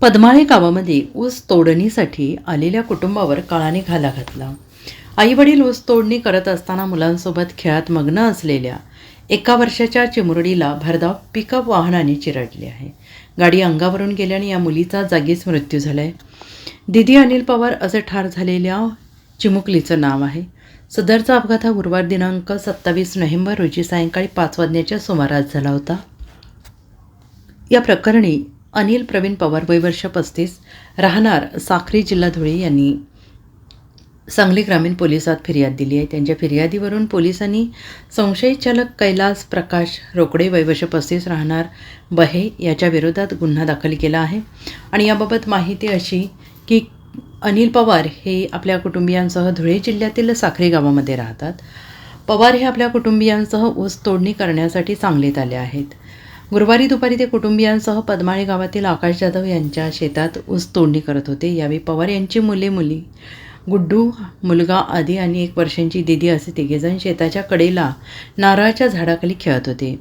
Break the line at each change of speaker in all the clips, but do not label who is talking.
पद्माळे गावामध्ये ऊस तोडणीसाठी आलेल्या कुटुंबावर काळाने घाला घातला. आईवडील ऊस तोडणी करत असताना मुलांसोबत खेळात मग्न असलेल्या एका वर्षाच्या चिमुरडीला भरधाव पिकअप वाहनाने चिरडले आहे. गाडी अंगावरून गेल्याने या मुलीचा जागीच मृत्यू झाला आहे दिदी अनिल पवार असे ठार झालेल्या चिमुकलीचं नाव आहे. सदरचा अपघात हा गुरुवार दिनांक सत्तावीस नोव्हेंबर रोजी सायंकाळी पाच वाजण्याच्या सुमारास झाला होता. या प्रकरणी अनिल प्रवीण पवार वयवर्ष पस्तीस राहणार साखरी जिल्हा धुळे यांनी सांगली ग्रामीण पोलिसात फिर्याद दिली आहे. त्यांच्या फिर्यादीवरून पोलिसांनी संशयित चालक कैलास प्रकाश रोकडे वयवर्ष पस्तीस राहणार बहे याच्या विरोधात गुन्हा दाखल केला आहे. आणि याबाबत माहिती अशी की अनिल पवार हे आपल्या कुटुंबियांसह धुळे जिल्ह्यातील साखरी गावामध्ये राहतात. पवार हे आपल्या कुटुंबियांसह ऊस तोडणी करण्यासाठी सांगलीत आले आहेत. गुरुवारी दुपारी ते कुटुंबियांसह पद्माळे गावातील आकाश जाधव यांच्या शेतात ऊस तोडणी करत होते. यावेळी पवार यांची मुले मुली गुड्डू मुलगा आदी आणि एक वर्षांची दिदी असे तिघेजण शेताच्या कडेला नारळाच्या झाडाखाली खेळत होते.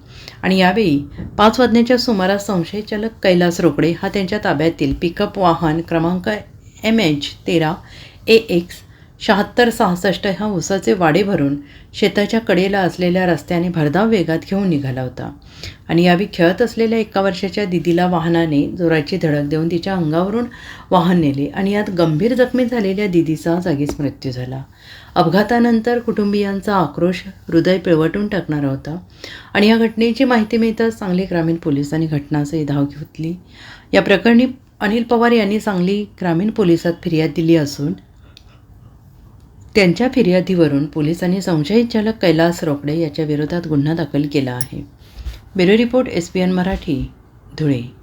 आणि यावेळी पाच वाजण्याच्या सुमारास संशयचालक कैलास रोकडे हा त्यांच्या ताब्यातील पिकअप वाहन क्रमांक एम एच तेरा ए एक्स शहात्तर सहासष्ट हा ऊसाचे वाडे भरून शेताच्या कडेला असलेल्या रस्त्याने भरधाव वेगात घेऊन निघाला होता. आणि यावी खेळत असलेल्या एका वर्षाच्या दिदीला वाहनाने जोराची धडक देऊन तिच्या अंगावरून वाहन नेले आणि यात गंभीर जखमी झालेल्या दिदीचा जागीच मृत्यू झाला. अपघातानंतर कुटुंबियांचा आक्रोश हृदय पिळवटून टाकणारा होता. आणि या घटनेची माहिती मिळताच सांगली ग्रामीण पोलिसांनी घटनास्थळी धाव घेतली. या प्रकरणी अनिल पवार यांनी सांगली ग्रामीण पोलिसात फिर्याद दिली असून त्यांच्या फिर्यादीवरून पोलिसांनी संशयित चालक कैलास रोकडे याच्या विरोधात गुन्हा दाखल केला आहे. Bureau report S P N Marathi Dhule.